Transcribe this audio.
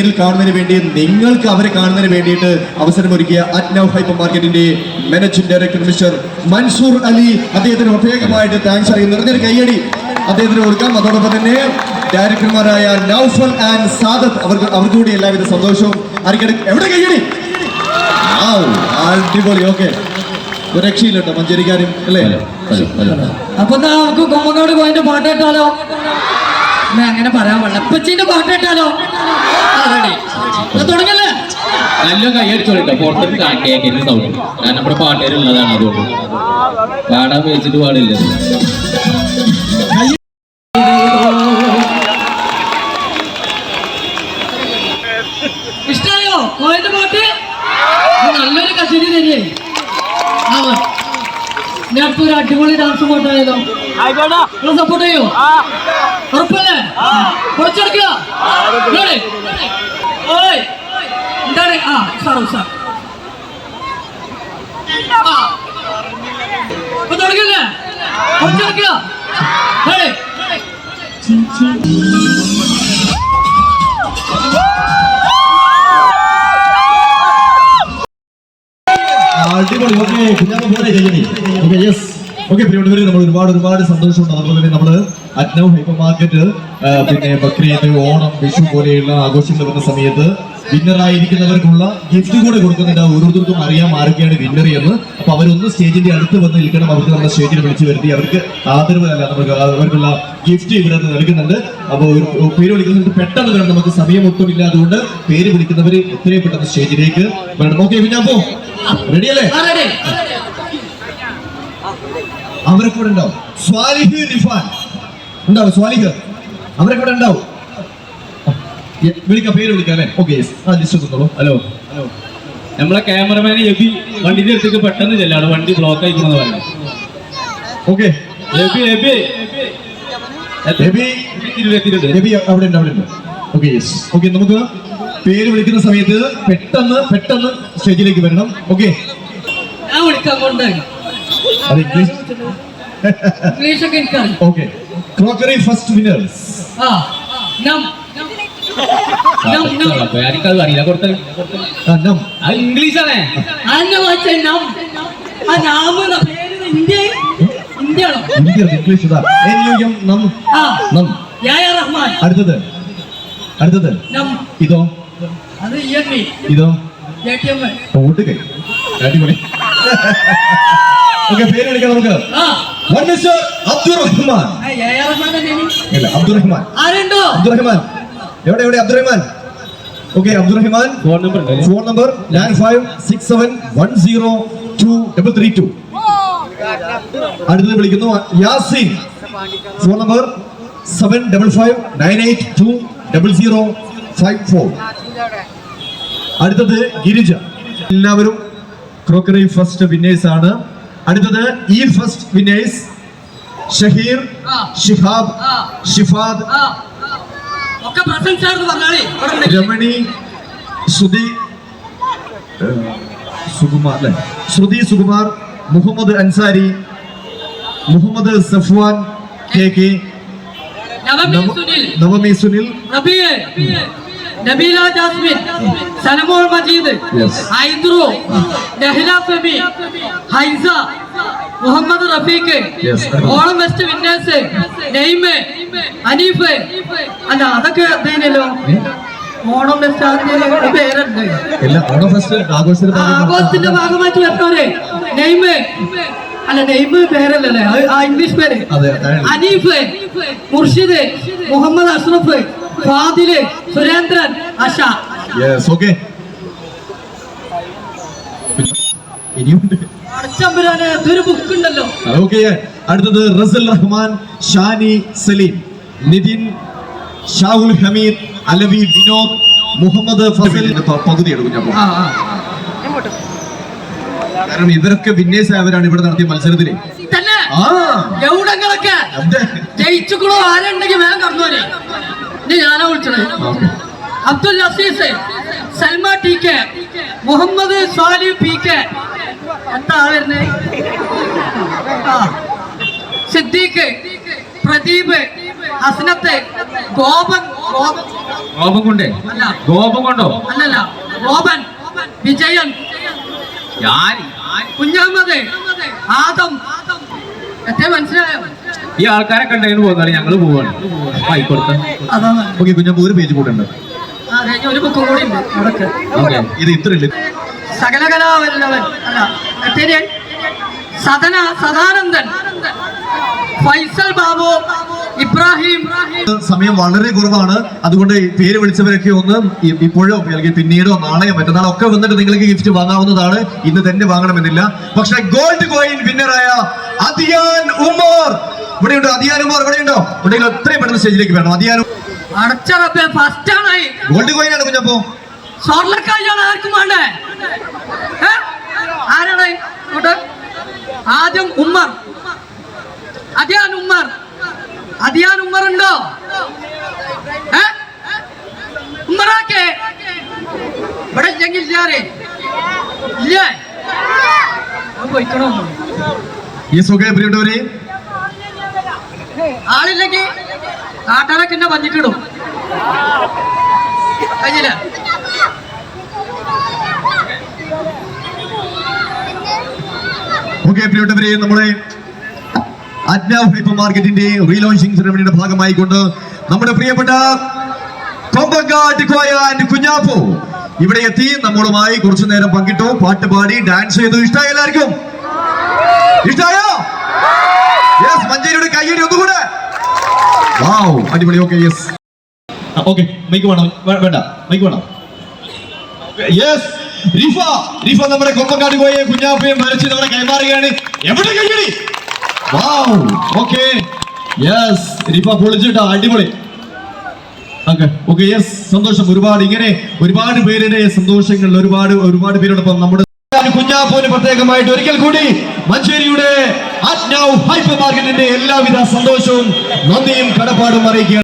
നേരിൽ കാണുന്നതിന് വേണ്ടി നിങ്ങൾക്ക് അവരെ കാണുന്നതിന് വേണ്ടിയിട്ട് അവസരമൊരുക്കിയ അറ്റ്നൗ ഹൈപ്പർ മാർക്കറ്റിന്റെ managing director mister Mansoor Ali. അദ്ദേഹത്തിന് പ്രത്യേകമായിട്ട് താങ്ക്സ് അറിയുന്നു. നിറഞ്ഞൊരു കയ്യടി അദ്ദേഹത്തിന് കൊടുക്കാം. അതോടൊപ്പം തന്നെ ഡയറക്ടർമാരായ നൗഫൽ ആൻഡ് സാദത്ത് അവർക്ക് അവർക്ക് കൂടി എല്ലാവിധ സന്തോഷവും. അറിയിക്കട്ടെ എവിടെ കയ്യടി? അടിപൊളി. ഓക്കെ രക്ഷയില്ലട്ടോ മഞ്ചേരിക്കാരും അല്ലേ? അപ്പൊ നമുക്ക് കൊമ്മങ്ങോട് പോയിന്റെ പാട്ട് എന്നാ അങ്ങനെ പറയാൻ പാടില്ല. അപ്പച്ചിന്റെ പാട്ട് കേട്ടാലോ? തുടങ്ങല്ലേ? നല്ല കൈയടിച്ചോളിട്ടോ പുറത്തൊരു കേൾക്കുന്ന സൗണ്ട് ഞാൻ നമ്മുടെ പാട്ടുകാരുള്ളതാണ് അതുകൊണ്ട്. പാടാൻ വെച്ചിട്ട് പാടില്ല. ഇഷ്ടായോ? കോയന്റെ പാട്ട്? നല്ലൊരു കച്ചേരി ഞാൻ അടിപൊളി ഡാൻസ് പോട്ടായാലോ സപ്പോർട്ട് ചെയ്യോ? ഉറപ്പല്ലേ? കുറച്ചെടുക്കുക. എന്താണ്? ആ സാറോ സാർ തുടങ്ങില്ലേ കുറച്ചെടുക്കുക? അടിപൊളി. ഓക്കെ. കുഞ്ഞാമ്മ പോലെ ചെയ്യണേ ഓക്കെ യെസ് ഓക്കെ പ്രിയപ്പെട്ടവരെ നമ്മൾ ഒരുപാട് ഒരുപാട് സന്തോഷമുണ്ട്. അതുപോലെ തന്നെ നമ്മൾ അറ്റ്നൗ ഹൈപ്പർ മാർക്കറ്റ് പിന്നെ ബക്രീദ് ഓണം വിഷു പോലെയുള്ള ആഘോഷങ്ങൾ വരുന്ന സമയത്ത് വിന്നറായിരിക്കുന്നവർക്കുള്ള ഗിഫ്റ്റ് കൂടെ കൊടുക്കുന്നുണ്ട്. ഓരോരുത്തർക്കും അറിയാം ആരൊക്കെയാണ് വിന്നർ എന്ന്. അപ്പൊ അവരൊന്ന് സ്റ്റേജിന്റെ അടുത്ത് വന്ന് നിൽക്കണം അവർക്ക് നമ്മുടെ സ്റ്റേജിൽ വിളിച്ചു വരുത്തി അവർക്ക് ആദരവ് അല്ല നമുക്ക് അവർക്കുള്ള ഗിഫ്റ്റ് ഇവിടെ നിന്ന് നൽകുന്നുണ്ട്. അപ്പോൾ പേര് വിളിക്കുന്നത് പെട്ടെന്ന് വേണം നമുക്ക് സമയം ഒട്ടും അതുകൊണ്ട് പേര് വിളിക്കുന്നവർ എത്രയും പെട്ടെന്ന് സ്റ്റേജിലേക്ക് വരണം. ഓക്കെ പിന്നെ അപ്പോ റെഡിയല്ലേ? അവരെ കൂടെ ഉണ്ടാവും. സ്വാലിഹ് റിഫാൻ. ഉണ്ടാവും സ്വാലിഹ്? അവരെ കൂടെ ഉണ്ടാവും. വിളിക്കാം പേര് വിളിക്കാം അല്ലേ? ഓക്കെ ആ ലിസ്റ്റ് തന്നോളൂ ഹലോ. ഹലോ. നമ്മളെ ക്യാമറമാൻ എബി വണ്ടിന്റെ അടുത്തേക്ക് പെട്ടെന്ന് ചെല്ലാണ്. വണ്ടി ബ്ലോക്ക് ആയിക്കുന്നത് പറഞ്ഞു ഓക്കെ. എബി എബി എബി തിരുവത്തിരുണ്ട് എബി അവിടെ ഉണ്ട് അവിടെ ഉണ്ട്. Okay yes. ഓക്കെ നമുക്ക് പേര് വിളിക്കുന്ന സമയത്ത് പെട്ടെന്ന് പെട്ടെന്ന് സ്റ്റേജിലേക്ക് വരണം. ഓക്കെ. ഞാൻ വിളിക്കാൻ കൊണ്ടാണ് അത് ഇംഗ്ലീഷ് ഇംഗ്ലീഷ് ഒക്കെ എനിക്കറിയാം ഓക്കെ ക്രോക്കറി ഫസ്റ്റ് വിന്നേഴ്സ് ആ നം. നം നം. എനിക്കത് അറിയില്ല കൊടുത്ത നം. അത് ഇംഗ്ലീഷാണേ. അന്നെ വായിച്ച നം. ആ നാമ ഇന്ത്യ ഇന്ത്യയാണോ? ഇന്ത്യ ഇംഗ്ലീഷ് ഇതാ. എൻ നം. ആ. നം. യായ റഹ്മാൻ. അടുത്തത്. അടുത്തത്. നം. ഇതോ? അത് ഇ ഇതോ? എ ടി എം കൈ. അടിപൊളി. ഓക്കെ പേര് വിളിക്കാം നമുക്ക്. ആ. മിസ്റ്റർ അബ്ദുറഹ്മാൻ. ഇല്ല അബ്ദുറഹ്മാൻ. ആരുണ്ടോ? അബ്ദുറഹ്മാൻ. എവിടെ എവിടെ Abdurahman? Okay Abdurahman. Phone number phone number nine five six seven one zero two double three two അടുത്തത് വിളിക്കുന്നു Yasin. Phone number seven double five nine eight two double zero five four അടുത്തത് ഗിരിജ. എല്ലാവരും crockery first winners ആണ് അടുത്തത് ഈ first winners Shaheer Shihab Shifad. Ramani Shruti Sukumar അല്ലെ? Shruti Sukumar Muhammad Ansari Muhammad Safwan K K Navami Sunil. Rabiya Nabeela Jasmine Salamol Majeed. Aidru Nehla Femi Haisa Muhammad Rafeeq. ഓളം best winners name Aneef അല്ല അതൊക്കെ ഇതേനല്ലോ ഓണം ആദ്യം പേരുണ്ട് ഫസ്റ്റ് ആഘോഷത്തിന്റെ ഭാഗമായിട്ട് വെക്കാറ് നെയ്മ് അല്ല നെയ്മ് പേരല്ലേ ഇംഗ്ലീഷ് പേര്. അനീഫ് മുർഷിദ് മുഹമ്മദ് അഷ്റഫ് ഫാദിൽ സുരേന്ദ്രൻ അഷ യെസ് ഓക്കേ ഇനിയുണ്ട്. അടുത്തത് റസൽ റഹ്മാൻ ഷാനി സലീം നിതിൻ ഷാഹുൽ ഹമീദ് അലവി വിനോദ് മുഹമ്മദ് ഫസൽ. പകുതി എടുക്കും ഞാൻ കാരണം ഇവരൊക്കെ വിന്നേഴ്സ് ആയവരാണ് ഇവിടെ നടത്തിയ മത്സരത്തിൽ തന്നെ. ആരുണ്ടെങ്കിൽ വേഗം ഇത് ഞാനാ വിളിച്ചത്. Abdul Azeez Salma T K Muhammad Sali P K. എന്താ വരുന്നേ? ആ. സിദ്ദീഖ് പ്രദീപ് ഹസ്നത്ത് ഗോപൻ ഗോപൻ ഗോപം കൊണ്ടേ അല്ല. ഗോപൻ കൊണ്ടോ അല്ലല്ല. റോബൻ വിജയൻ. കുഞ്ഞാമത് ആദം. എത്ര മനസ്സിലായോ? ഈ ആൾക്കാരെ കണ്ടതിന് പോകുന്നാലും ഞങ്ങൾ പോവാണ്. ആയിക്കോട്ടെ ഓക്കെ കുഞ്ഞാപ്പ ഒരു പേജ് കൂടെ ഉണ്ട് ഒരു ബുക്കും കൂടി ഉണ്ട്. ഓക്കെ ഇത് ഇത്ര ഇല്ല സകലകലാവല്ലവൻ. അല്ല എത്തേരി? സദന സദാനന്ദൻ. ഫൈസൽ ബാബു ഇബ്രാഹിം. സമയം വളരെ കുറവാണ്. അതുകൊണ്ട് പേര് വിളിച്ചവരൊക്കെ ഒന്ന് ഇപ്പോഴോ അല്ലെങ്കിൽ പിന്നീടോ നാളെയോ മറ്റന്നാളോ ഒക്കെ വന്നിട്ട് നിങ്ങൾക്ക് ഗിഫ്റ്റ് വാങ്ങാവുന്നതാണ്. ഇന്ന് തന്നെ വാങ്ങണമെന്നില്ല. പക്ഷെ ഗോൾഡ് കോയിൻ വിന്നറായ അദിയാൻ ഉമർ. ഇവിടെയുണ്ടോ അദിയാൻ ഉമർ ഇവിടെയുണ്ടോ? ഉണ്ടെങ്കിൽ എത്രയും പെട്ടെന്ന് സ്റ്റേജിലേക്ക് വേണം അദിയാൻ അടച്ചറപ്പെ ഫസ്റ്റ് ആണ് ഗോൾഡ് കോയിൻ ആണ് കുഞ്ഞപ്പോ സ്വർണക്കായാണ് ആർക്കും വേണ്ടേ? ആരാണ്? ആദ്യം ഉമ്മർ അദിയാൻ ഉമ്മർ അദിയാൻ ഉമ്മർ ഉണ്ടോ? ഉമ്മറാക്കേ ഇവിടെ ഇല്ലെങ്കിൽ ഇല്ലേ പോയിക്കണോ? ഈ സുഖം പ്രിയപ്പെട്ടവരെ ആളില്ലെങ്കിൽ കാട്ടാനൊക്കെ എന്നെ പഞ്ഞിക്കിടും കഴിഞ്ഞില്ല. ഓക്കെ പ്രിയപ്പെട്ടവരെ നമ്മുടെ അജ്ഞാവ് ഹൈപ്പർ മാർക്കറ്റിന്റെ റീലോഞ്ചിങ് സെറമണിയുടെ ഭാഗമായി കൊണ്ട് നമ്മുടെ പ്രിയപ്പെട്ട കൊമ്പങ്കാട്ട് കോയ ആൻഡ് കുഞ്ഞാപ്പു ഇവിടെ എത്തി. നമ്മളുമായി കുറച്ചു നേരം പങ്കിട്ടു പാട്ട് പാടി ഡാൻസ് ചെയ്തു. ഇഷ്ടമായി എല്ലാവർക്കും. ഇഷ്ടായോ യെസ് മഞ്ചേരിയുടെ കയ്യടി ഒന്നുകൂടെ. വാവ് അടിപൊളി. ഓക്കെ യെസ് ഓക്കെ മൈക്ക് വേണം. വേണ്ട. മൈക്ക് വേണം. യെസ് റിഫ. റിഫ നമ്മുടെ കൊമ്പങ്കാട് പോയ കുഞ്ഞാപ്പയും മരിച്ച് നമ്മുടെ കൈമാറുകയാണ്. എവിടെ കയ്യടി? വാവ് ഓക്കെ യെസ് റിഫ പൊളിച്ചിട്ടാ. അടിപൊളി. ഓക്കെ യെസ് സന്തോഷം ഒരുപാട്. ഇങ്ങനെ ഒരുപാട് പേരുടെ സന്തോഷങ്ങളിൽ ഒരുപാട് ഒരുപാട് പേരോടൊപ്പം നമ്മുടെ കുഞ്ഞാപ്പോന് പ്രത്യേകമായിട്ട് ഒരിക്കൽ കൂടി മഞ്ചേരിയുടെ ആജ്ഞാവ് ഹൈപ്പർ മാർക്കറ്റിന്റെ എല്ലാവിധ സന്തോഷവും നന്ദിയും കടപ്പാടും അറിയിക്കുകയാണ്.